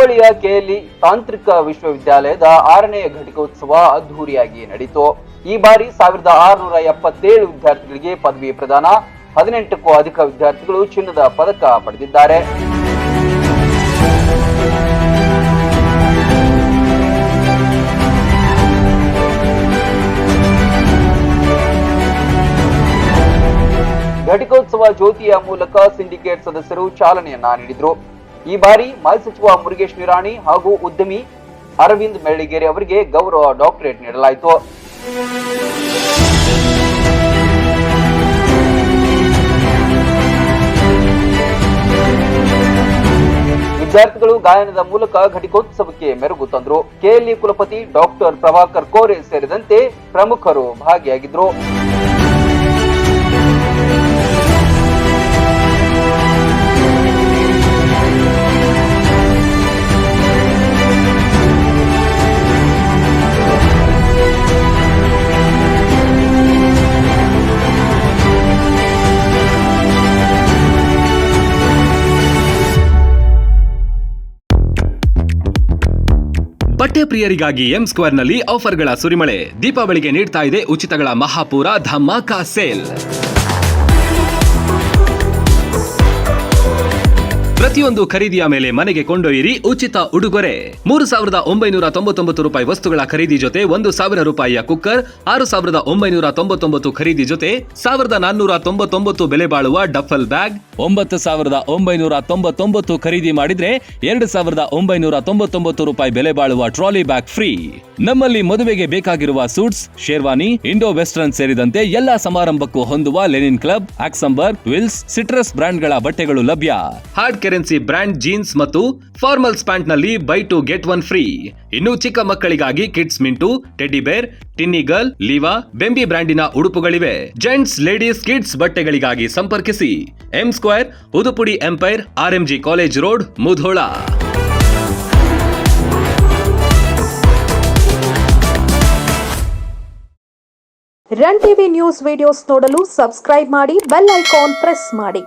ಹುಬ್ಬಳ್ಳಿಯ ಕೆಎಲ್ಇ ತಾಂತ್ರಿಕ ವಿಶ್ವವಿದ್ಯಾಲಯದ ಆರನೇ ಘಟಿಕೋತ್ಸವ ಅದ್ಧೂರಿಯಾಗಿ ನಡೆಯಿತು ಈ ಬಾರಿ ಸಾವಿರದ ಆರುನೂರ ಎಪ್ಪತ್ತೇಳು ವಿದ್ಯಾರ್ಥಿಗಳಿಗೆ ಪದವಿ ಪ್ರದಾನ, ಹದಿನೆಂಟಕ್ಕೂ ಅಧಿಕ ವಿದ್ಯಾರ್ಥಿಗಳು ಚಿನ್ನದ ಪದಕ ಪಡೆದಿದ್ದಾರೆ. ಘಟಿಕೋತ್ಸವ ಜ್ಯೋತಿಯ ಮೂಲಕ ಸಿಂಡಿಕೇಟ್ ಸದಸ್ಯರು ಚಾಲನೆಯನ್ನ ನೀಡಿದ್ರು. ಈ ಬಾರಿ ಮಾಜಿ ಸಚಿವ ಮುರುಗೇಶ್ ನಿರಾಣಿ ಹಾಗೂ ಉದ್ಯಮಿ ಅರವಿಂದ್ ಮೆಳ್ಳಿಗೇರಿ ಅವರಿಗೆ ಗೌರವ ಡಾಕ್ಟರೇಟ್ ನೀಡಲಾಯಿತು. ವಿದ್ಯಾರ್ಥಿಗಳು ಗಾಯನದ ಮೂಲಕ ಘಟಿಕೋತ್ಸವಕ್ಕೆ ಮೆರುಗು ತಂದರು. ಕೆಎಲ್ಇ ಕುಲಪತಿ ಡಾಕ್ಟರ್ ಪ್ರಭಾಕರ್ ಕೋರೆ ಸೇರಿದಂತೆ ಪ್ರಮುಖರು ಭಾಗಿಯಾಗಿದ್ರು. ಬಟ್ಟೆ ಪ್ರಿಯರಿಗಾಗಿ ಎಂ ಸ್ಕ್ವೇರ್ನಲ್ಲಿ ಆಫರ್ಗಳ ಸುರಿಮಳೆ. ದೀಪಾವಳಿಗೆ ನೀಡ್ತಾ ಇದೆ ಉಚಿತಗಳ ಮಹಾಪೂರ ಧಮಾಕಾ ಸೇಲ್. ಪ್ರತಿಯೊಂದು ಖರೀದಿಯ ಮೇಲೆ ಮನೆಗೆ ಕೊಂಡೊಯ್ಯಿರಿ ಉಚಿತ ಉಡುಗೊರೆ. ಮೂರು ಸಾವಿರದ ಒಂಬೈನೂರ ತೊಂಬತ್ತೊಂಬತ್ತು ರೂಪಾಯಿ ವಸ್ತುಗಳ ಖರೀದಿ ಜೊತೆ ಒಂದು ಸಾವಿರ ರೂಪಾಯಿಯ ಕುಕ್ಕರ್, ಆರು ಸಾವಿರದ ಒಂಬೈನೂರ ತೊಂಬತ್ತೊಂಬತ್ತು ಖರೀದಿ ಜೊತೆ ಸಾವಿರದ ನಾನ್ನೂರ ತೊಂಬತ್ತೊಂಬತ್ತು ಬೆಲೆ ಬಾಳುವ ಡಫಲ್ ಬ್ಯಾಗ್. ಒಂಬತ್ತು ಸಾವಿರದ ಒಂಬೈನೂರ ತೊಂಬತ್ತೊಂಬತ್ತು ಖರೀದಿ ಮಾಡಿದ್ರೆ ಎರಡು ಸಾವಿರದ ಒಂಬೈನೂರ ತೊಂಬತ್ತೊಂಬತ್ತು ರೂಪಾಯಿ ಬೆಲೆ ಬಾಳುವ ಟ್ರಾಲಿ ಬ್ಯಾಗ್ ಫ್ರೀ. ನಮ್ಮಲ್ಲಿ ಮದುವೆಗೆ ಬೇಕಾಗಿರುವ ಸೂಟ್ಸ್, ಶೇರ್ವಾನಿ, ಇಂಡೋ ವೆಸ್ಟರ್ನ್ ಸೇರಿದಂತೆ ಎಲ್ಲಾ ಸಮಾರಂಭಕ್ಕೂ ಹೊಂದುವ linen club, Oxemberg, Wills, citrus ಬ್ರ್ಯಾಂಡ್ಗಳ ಬಟ್ಟೆಗಳು ಲಭ್ಯ. ಹಾರ್ಡ್ ಕೆರೆನ್ಸಿ ಬ್ರಾಂಡ್ ಜೀನ್ಸ್ ಮತ್ತು formals ಪ್ಯಾಂಟ್ನಲ್ಲಿ buy two get one free. ಇನ್ನು ಚಿಕ್ಕ ಮಕ್ಕಳಿಗಾಗಿ ಕಿಡ್ಸ್ ಮಿಂಟು, ಟೆಡ್ಡಿ ಬೇರ್, ಟಿನ್ನಿ ಗರ್ಲ್, ಲೀವಾ, ಬೆಂಬಿ ಬ್ರ್ಯಾಂಡಿನ ಉಡುಪುಗಳಿವೆ. ಜೆಂಟ್ಸ್, ಲೇಡೀಸ್, ಕಿಡ್ಸ್ ಬಟ್ಟೆಗಳಿಗಾಗಿ ಸಂಪರ್ಕಿಸಿ. M square, ಉದುಪುಡಿ empire, RMG college road, Mudhol. Run TV news videos ನೋಡಲು ಸಬ್ಸ್ಕ್ರೈಬ್ ಮಾಡಿ ಬೆಲ್ ಐಕಾನ್ ಪ್ರೆಸ್ ಮಾಡಿ.